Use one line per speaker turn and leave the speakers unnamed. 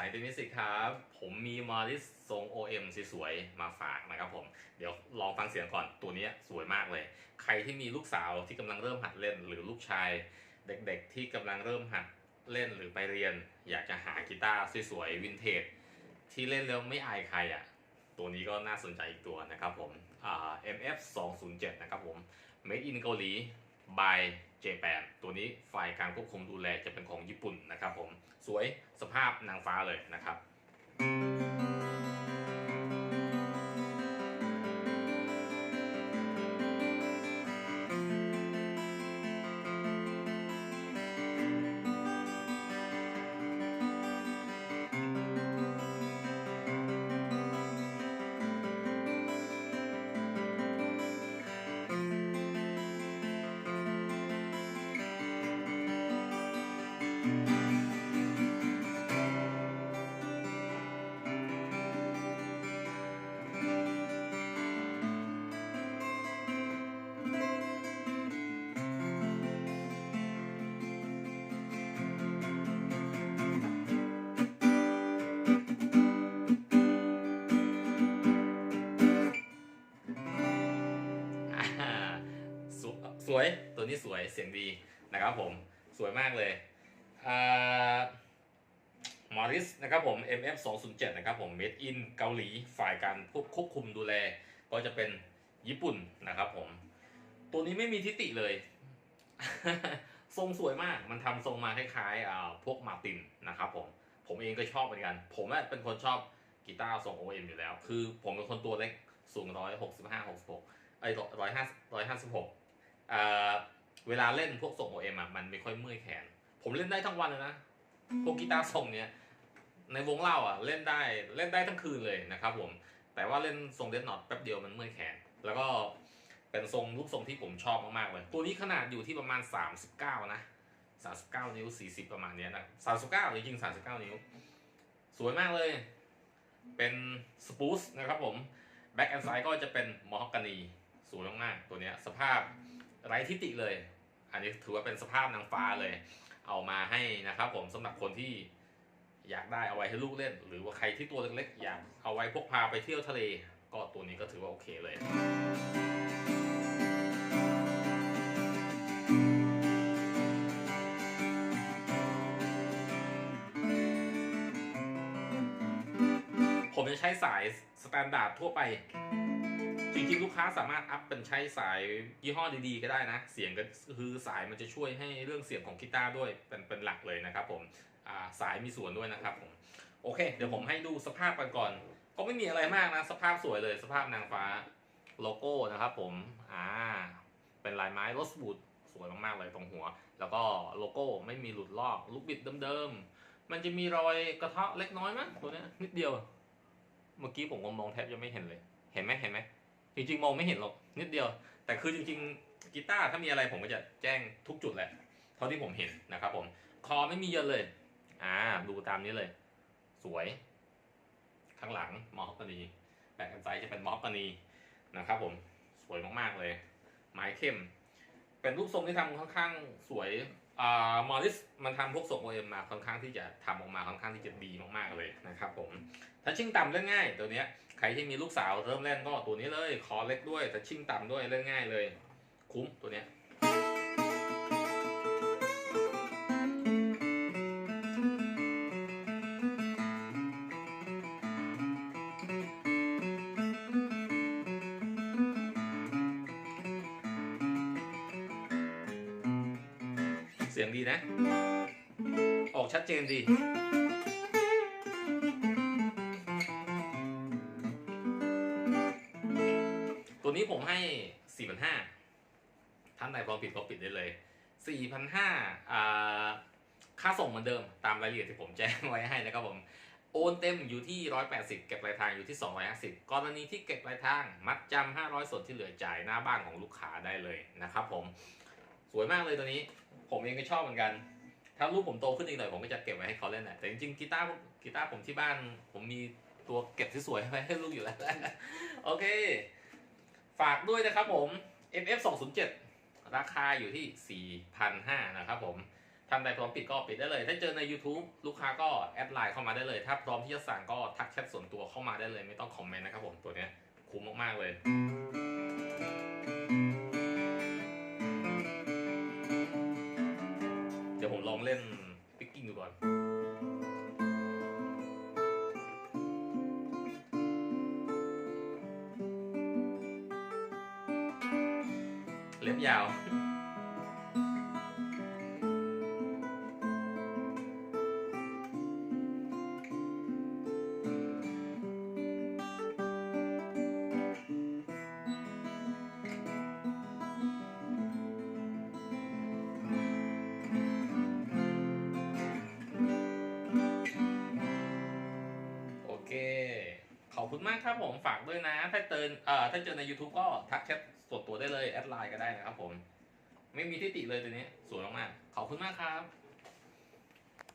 สายเทนนิสสิครับ ผมมีมอริสทรง OM สวยๆมาฝากนะครับผม เดี๋ยวลองฟังเสียงก่อนตัวนี้สวยมากเลย ใครที่มีลูกสาวที่กำลังเริ่มหัดเล่น หรือลูกชายเด็กๆที่กำลังเริ่มหัดเล่นหรือไปเรียน อยากจะหากีตาร์สวยๆวินเทจที่เล่นแล้วไม่อายใครอะ ตัวนี้ก็น่าสนใจอีกตัวนะครับผมอ่า MF 207นะครับผม Made in เกาหลี by J8 ตัวนี้ฝ่ายการควบคุมดูแลจะเป็นของญี่ปุ่นนะครับผม สวยสภาพนางฟ้าเลยนะครับ สวยตัวนี้สวยเสียงดีนะครับผมสวยมากเลยมอริสนะครับผม MF 2 0 7นะครับผม Made in เกาหลีฝ่ายการควบคุมดูแล ก็จะเป็นญี่ปุ่นนะครับผม ตัวนี้ไม่มีทิติเลย ทรงสวยมากมันทำทรงมาคล้ายๆพวกมาตินนะครับผม ผมเองก็ชอบเหมือนกัน ผมเป็นคนชอบกีตาร์ทรง OM อยู่แล้ว คือผมเป็นคนตัวเล็กสูง 165 66ไอ้150 156 เวลาเล่นพวกทรงโอเอ็มอะมันไม่ค่อยเมื่อยแขน ผมเล่นได้ทั้งวันเลยนะ พวกกีตาร์ทรงเนี้ยในวงเล่าอะเล่นได้เล่นได้ทั้งคืนเลยนะครับผม แต่ว่าเล่นทรงเดนนอตแป๊บเดียวมันเมื่อยแขน แล้วก็เป็นทรงรูปทรงที่ผมชอบมากๆเลย ตัวนี้ขนาดอยู่ที่ประมาณ 39 นะ 39 นิ้ว 40 ประมาณเนี้ยนะ 39 จริงๆ 39 นิ้ว สวยมากเลย เป็นสปูสนะครับผม แบ็กแอนด์ไซด์ก็จะเป็นมอฮอกกานี สวยมากๆ ตัวเนี้ยสภาพ ไร้ทิฏฐิเลย อันนี้ถือว่าเป็นสภาพนางฟ้าเลย เอามาให้นะครับผมสำหรับคนที่อยากได้เอาไว้ให้ลูกเล่น หรือว่าใครที่ตัวเล็กๆอยากเอาไว้พกพาไปเที่ยวทะเล ก็ตัวนี้ก็ถือว่าโอเคเลยผมจะใช้สายสแตนดาร์ดทั่วไป จริงๆลูกค้าสามารถอัพเป็นใช้สายยี่ห้อดีๆ ก็ได้นะ เสียงก็คือสายมันจะช่วยให้เรื่องเสียงของกีตาร์ด้วยเป็นเป็นหลักเลยนะครับผมาสายมีส่วนด้วยนะครับผมโอเค เดี๋ยวผมให้ดูสภาพกันก่อน ก็ไม่มีอะไรมากนะ สภาพสวยเลย สภาพนางฟ้าโลโก้นะครับผมอ่าเป็นลายไม้รสบูดสวยมากๆเลยตรงหัว แล้วก็โลโก้ไม่มีหลุดลอกลูกบิดเดิมๆมันจะมีรอยกระเทาะเล็กน้อยมั้งตัวนี้นิดเดียว เมื่อกี้ผมมองแทบจะไม่เห็นเลย เห็นไหมเห็นไหม จริงๆ มองไม่เห็นหรอกนิดเดียว แต่คือจริงๆกีตาร์ถ้ามีอะไรผมก็จะแจ้งทุกจุดแหละเท่าที่ผมเห็นนะครับผมคอไม่มีเยินเลยอ่าดูตามนี้เลย สวย ข้างหลังมอฮอกกานีแบกกันไซด์จะเป็นมอฮอกกานีนะครับผมสวยมากๆเลย ไม้เข้ม เป็นรูปทรงที่ทำค่อนข้างสวย มอริสมันทำพวกส่งโอเอ็มมาค่อนข้างที่จะทำออกมาค่อนข้างที่จะดีมากๆเลยนะครับผมถ้าชิ่งต่ำเล่นง่ายตัวเนี้ยใครที่มีลูกสาวเริ่มเล่นก็ตัวนี้เลยคอเล็กด้วยทัชชิ่งต่ำด้วยเล่นง่ายเลย คุ้มตัวเนี้ย สียงดีนะ ออกชัดเจนดี ตัวนี้ผมให้4,500ท่านใดพอผิดก็ปิดได้เลย4,500อ่าค่าส่งเหมือนเดิมตามรายละเอียดที่ผมแจ้งไว้ให้นะครับผม โอนเต็มอยู่ที่ 180 เก็บปลายทางอยู่ที่ 250 กรณีที่เก็บปลายทางมัดจำ500ส่วนที่เหลือจ่ายหน้าบ้านของลูกค้าได้เลยนะครับผม สวยมากเลยตัวนี้ ผมเองก็ชอบเหมือนกัน ถ้าลูกผมโตขึ้นอีกหน่อยผมก็จะเก็บไว้ให้เขาเล่นแหละแต่จริงๆกีตาร์กีตาร์ผมที่บ้าน ผมมีตัวเก็บที่สวยไว้ให้ลูกอยู่แล้วโอเค ฝากด้วยนะครับผม MF 207ราคาอยู่ที่ 4,500นะครับผมท่านใดพร้อมปิดก็ปิดได้เลย ถ้าเจอใน YouTube ลูกค้าก็แอดไลน์เข้ามาได้เลย ถ้าพร้อมที่จะสั่งก็ทักแชทส่วนตัวเข้ามาได้เลย ไม่ต้องคอมเมนต์นะครับผมตัวเนี้ยคุ้มมากๆเลย เล็บยาว อบคุณมากครับผมฝากด้วยนะ ถ้าเจอเอ่อถ้าเจอใน YouTube ก็ทักแชทส่วนตัวได้เลย แอดไลน์ก็ได้นะครับผม ไม่มีที่ติเลยตัวนี้สวยมากๆขอบคุณมากครับ